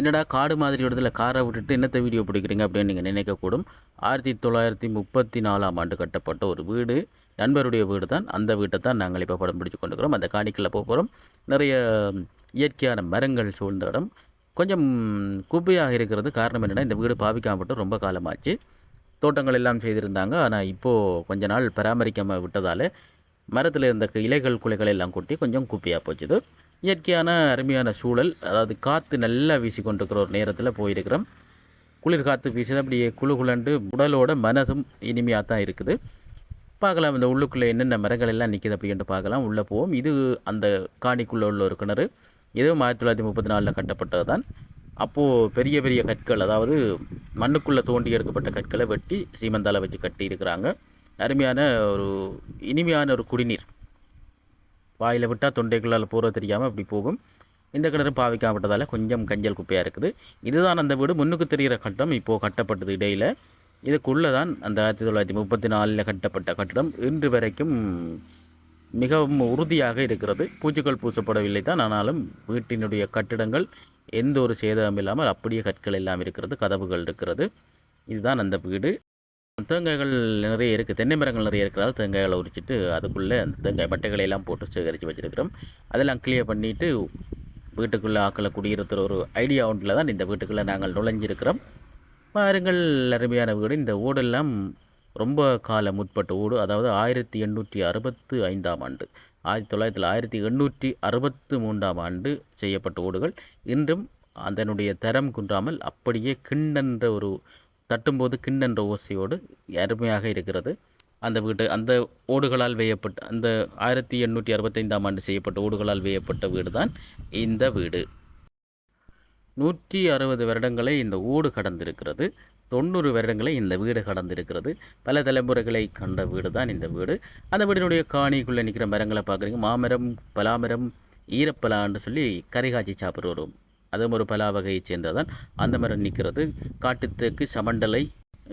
என்னடா காடு மாதிரி இடத்துல காரை விட்டுட்டு என்னத்த வீடியோ பிடிக்கிறீங்க அப்படின்னு நீங்கள் நினைக்கக்கூடும். ஆயிரத்தி தொள்ளாயிரத்தி முப்பத்தி நாலாம் ஆண்டு கட்டப்பட்ட ஒரு வீடு நண்பருடைய வீடு தான் அந்த வீட்டை தான் நாங்கள் இப்போ படம் பிடிச்சு கொண்டுக்கிறோம் அந்த காணிக்குள்ளே போக போகிறோம் நிறைய இயற்கையான மரங்கள் சூழ்ந்த இடம். கொஞ்சம் குப்பையாக இருக்கிறது காரணம் என்னென்னா இந்த வீடு பாவிக்காமப்பட்டு ரொம்ப காலமாச்சு. தோட்டங்கள் எல்லாம் செய்திருந்தாங்க. ஆனால் இப்போது கொஞ்ச நாள் பராமரிக்காமல் விட்டதால் மரத்தில் இருந்த க- இலைகள் குலைகள் எல்லாம் கொட்டி கொஞ்சம் குப்பையாக போச்சுது. இயற்கையான அருமையான சூழல். அதாவது காற்று நல்லா வீசி கொண்டிருக்கிற ஒரு நேரத்தில் போயிருக்கிறோம். குளிர் காற்று வீசுது அப்படியே குளு குழண்டு உடலோட மனதும் இனிமையாக தான் இருக்குது. பார்க்கலாம் இந்த உள்ளுக்குள்ளே என்னென்ன மரங்கள் எல்லாம் நிற்கிது அப்படின்ட்டு பார்க்கலாம். உள்ளே போவோம். இது அந்த காணிக்குள்ளே உள்ள ஒரு கிணறு. இதுவும் ஆயிரத்தி தொள்ளாயிரத்தி முப்பத்தி நாலில் கட்டப்பட்டது தான் அப்போது பெரிய பெரிய கற்கள் அதாவது மண்ணுக்குள்ளே தோண்டி எடுக்கப்பட்ட கற்களை வெட்டி சீமந்தால வச்சு கட்டி இருக்கிறாங்க அருமையான ஒரு இனிமையான ஒரு குடிநீர். வாயில் விட்டால் தொண்டைக்குள்ளால் பூரா தெரியாமல் அப்படி போகும். இந்த கிணறு பாவிக்காப்பட்டதால் கொஞ்சம் கஞ்சல் குப்பையாக இருக்குது. இதுதான் அந்த வீடு. முன்னுக்கு தெரிகிற கட்டம் இப்போது கட்டப்பட்டது இடையில். இதுக்குள்ளே தான் அந்த ஆயிரத்தி தொள்ளாயிரத்தி முப்பத்தி நாலில் கட்டப்பட்ட கட்டடம் இன்று வரைக்கும் மிகவும் உறுதியாக இருக்கிறது. பூச்சிகள் பூசப்படவில்லை தான். ஆனாலும் வீட்டினுடைய கட்டிடங்கள் எந்த ஒரு சேதமும் இல்லாமல் அப்படியே கற்கள் எல்லாம் இருக்கிறது. கதவுகள் இருக்கிறது. இதுதான் அந்த வீடு. தேங்காய்கள் நிறைய இருக்குது தென்னை மரங்கள் நிறைய இருக்கிறதால தேங்காய்களை உரிச்சிட்டு அதுக்குள்ளே அந்த தேங்காய் மட்டைகளை எல்லாம் போட்டு சேகரித்து வச்சுருக்கிறோம். அதெல்லாம் கிளியர் பண்ணிவிட்டு வீட்டுக்குள்ளே ஆக்களை குடியிருக்கிற ஒரு ஐடியா ஒன்றில் தான் இந்த வீட்டுக்குள்ளே நாங்கள் நுழைஞ்சிருக்கிறோம். பாருங்கள் அருமையான வீடு. இந்த ஓடெல்லாம் ரொம்ப கால முற்பட்ட ஓடு. அதாவது ஆயிரத்தி எண்ணூற்றி அறுபத்து ஐந்தாம் ஆண்டு. ஆயிரத்தி தொள்ளாயிரத்தி ஆயிரத்தி எண்ணூற்றி அறுபத்து மூன்றாம் ஆண்டு செய்யப்பட்ட ஓடுகள். இன்றும் அதனுடைய தரம் குன்றாமல் அப்படியே கிண்ணன்ற ஒரு தட்டும்போது கிண்ணென்ற ஓசையோடு அருமையாக இருக்கிறது. அந்த வீடு அந்த ஓடுகளால் வேயப்பட்ட அந்த ஆயிரத்தி எண்ணூற்றி அறுபத்தைந்தாம் ஆண்டு செய்யப்பட்ட ஓடுகளால் வேயப்பட்ட வீடு தான் இந்த வீடு. நூற்றி அறுபது வருடங்களை இந்த ஓடு கடந்திருக்கிறது. தொண்ணூறு வருடங்களை இந்த வீடு கடந்திருக்கிறது. பல தலைமுறைகளை கண்ட வீடு தான் இந்த வீடு. அந்த வீடினுடைய காணிக்குள்ளே நிற்கிற மரங்களை பார்க்குறீங்க. மாமரம் பலாமரம் ஈரப்பலான்னு சொல்லி கரை சாப்பிட்ற ஒரு அதுவும் ஒரு பலா வகையைச் சேர்ந்ததான் அந்த மரம் நிற்கிறது. காட்டுத்தேக்கு சமண்டலை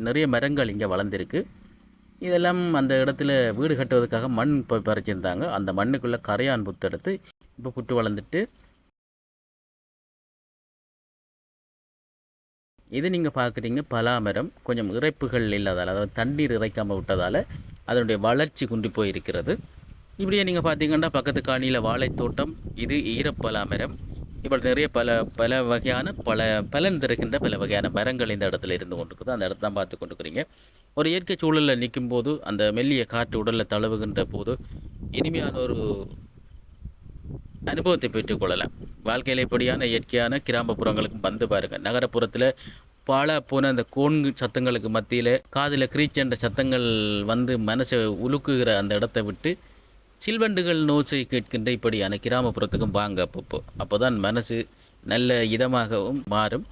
நிறைய மரங்கள் இங்கே வளர்ந்துருக்கு. இதெல்லாம் அந்த இடத்துல வீடு கட்டுவதற்காக மண் இப்போ பறிச்சிருந்தாங்க. அந்த மண்ணுக்குள்ளே கரையான் புத்தெடுத்து இப்போ புட்டு வளர்ந்துட்டு இது நீங்கள் பார்க்குறீங்க பலாமரம் கொஞ்சம் இறைப்புகள் இல்லாதால் அதாவது தண்ணீர் இறைக்காமல் விட்டதால் அதனுடைய வளர்ச்சி குன்றி போயிருக்கிறது. இப்படியே நீங்கள் பார்த்தீங்கன்னா பக்கத்து காணியில் வாழைத்தோட்டம். இது ஈரப்பலாமரம் இப்படி நிறைய பல பல வகையான பல பலன் தருகின்ற பல வகையான மரங்கள் இந்த இடத்துல இருந்து கொண்டிருக்குது. அந்த இடத்த தான் பார்த்து கொண்டுக்கிறீங்க ஒரு இயற்கை சூழலில் நிற்கும் போது அந்த மெல்லிய காற்று உடலில் தழுவுகின்ற போது இனிமையான ஒரு அனுபவத்தை பெற்றுக்கொள்ளலாம் வாழ்க்கையில் இப்படியான இயற்கையான கிராமப்புறங்களுக்கு வந்து பாருங்கள் நகரப்புறத்தில் பல போன அந்த கோன்கு சத்தங்களுக்கு மத்தியில் காதில் கிரீச்சன்ற சத்தங்கள் வந்து மனசை உலுக்குகிற அந்த இடத்தை விட்டு சில்வண்டுகள் நோச்சை கேட்கின்ற இப்படியான கிராமப்புறத்துக்கும் வாங்க அப்பப்போ. அப்போ தான் மனசு நல்ல இதமாகவும் மாறும்.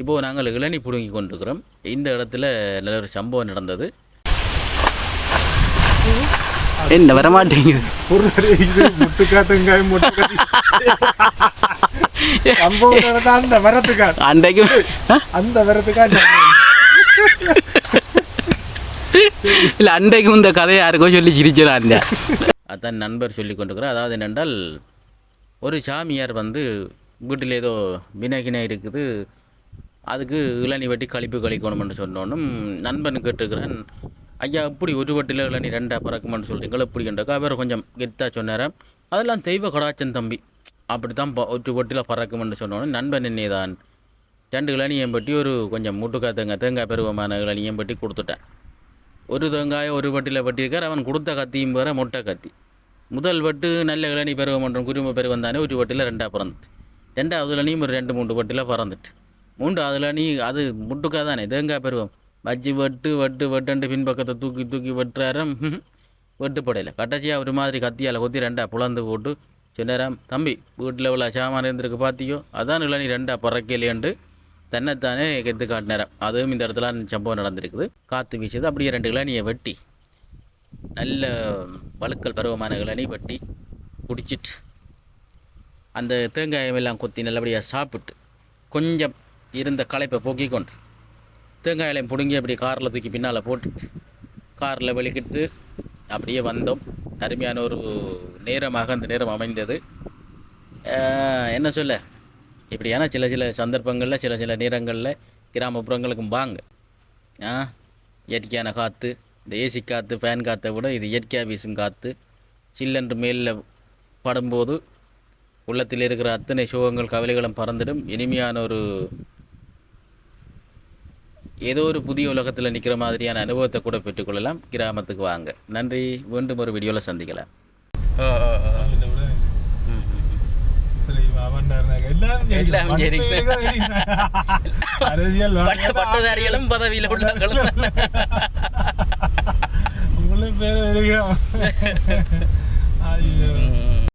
இப்போது நாங்கள் இளநி பிடுங்கி கொண்டிருக்கிறோம். இந்த இடத்துல நல்ல ஒரு சம்பவம் நடந்தது. என்ன வரமாட்டேங்குது? அந்த வரத்துக்காட் அன்றைக்கு அந்த வரத்துக்காட் இல்லை அன்றைக்கு இந்த கதையை யாருக்கோ சொல்லி சிரிச்சிடாருங்க அதான் நண்பர் சொல்லி கொண்டிருக்கிறார். அதாவது என்னென்றால் ஒரு சாமியார் வந்து வீட்டில் ஏதோ வினகினை இருக்குது அதுக்கு இளநி வெட்டி கழிப்பு கழிக்கணும்னு சொன்னோன்னும் நண்பன் கேட்டுக்கிறான். ஐயா இப்படி ஒரு வட்டியில் இளநி ரெண்டாக பறக்குமான்னு சொல்கிறீங்களா இப்படி கண்டக்கா அவர் கொஞ்சம் கெத்தாக சொன்னார். அதெல்லாம் தெய்வ கடாச்சன் தம்பி. அப்படி தான் ஒரு வட்டியில் பறக்கும்னு சொன்னோன்னு நண்பன் என்னதான் ரெண்டு இளநியம் பட்டி ஒரு கொஞ்சம் முட்டுக்கா தேங்காய் தேங்காய் பருவமான இளநியம் பட்டி கொடுத்துட்டேன். ஒரு தேங்காய் ஒரு வட்டியில் பட்டியிருக்கார் அவன் கொடுத்த கத்தியும் வேறு முட்டை கத்தி. முதல் வட்டு நல்ல இளநி பருவம் மற்றும் குரும பருவம் தானே ஒரு வட்டியில் ரெண்டாக பிறந்துட்டு. ரெண்டாவது இளநியும் ஒரு ரெண்டு மூன்று வட்டியில் பறந்துட்டு. மூன்றாவது இளநி அது முட்டுக்காய் தானே தேங்காய் பருவம். வச்சு வெட்டு வெட்டு வெட்டுன்ட்டு பின்பக்கத்தை தூக்கி தூக்கி வெட்டுறாரம். வெட்டுப்படையில் கட்டச்சியாக ஒரு மாதிரி கத்தியால் கொத்தி ரெண்டாக புலந்து போட்டு சொன்னாராம் தம்பி வீட்டில் இவ்வளோ சாமான் இருந்திருக்கு பார்த்தியோ அதான் இளநி ரெண்டாக பிறக்கலையண்டு தன்னைத்தானே கெத்து காட்டினாராம். அதுவும் இந்த இடத்துல சம்பவம் நடந்திருக்குது. காற்று வீசுது அப்படியே ரெண்டு இளநியை வெட்டி. நல்ல வழுக்கல் பருவமான இளநீ குடிச்சிட்டு அந்த தேங்காயமெல்லாம் கொத்தி நல்லபடியாக சாப்பிட்டு கொஞ்சம் இருந்த களைப்பை போக்கி கொண்டு தேங்காயிலையும் பிடுங்கி அப்படி காரில் தூக்கி பின்னால் போட்டுட்டு காரில் வெளிக்கிட்டு அப்படியே வந்தோம். அருமையான ஒரு நேரமாக அந்த நேரம் அமைந்தது. என்ன சொல்ல? இப்படியான சில சில சந்தர்ப்பங்களில் சில சில நேரங்களில் கிராமப்புறங்களுக்கும் வாங்க. இயற்கையான காற்று இந்த ஏசி காற்று ஃபேன் காற்றை விட இது இயற்கையாக வீசும் காற்று சில்லென்று மேலில் படும்போது உள்ளத்தில் இருக்கிற அத்தனை சோகங்கள் கவலைகளும் பறந்துடும். இனிமையான ஒரு ஏதோ ஒரு புதிய உலகத்தில் நிற்கிற மாதிரியான அனுபவத்தை கூட பெற்றுக்கொள்ளலாம். கிராமத்துக்கு வாங்க. நன்றி. மீண்டும் ஒரு வீடியோவில் சந்திக்கலாம். அரசியல் பட்டதாரிகளும் பதவியில் உள்ளவர்களும். உங்களுக்கு பேர் வருகிறோம் ஐயோ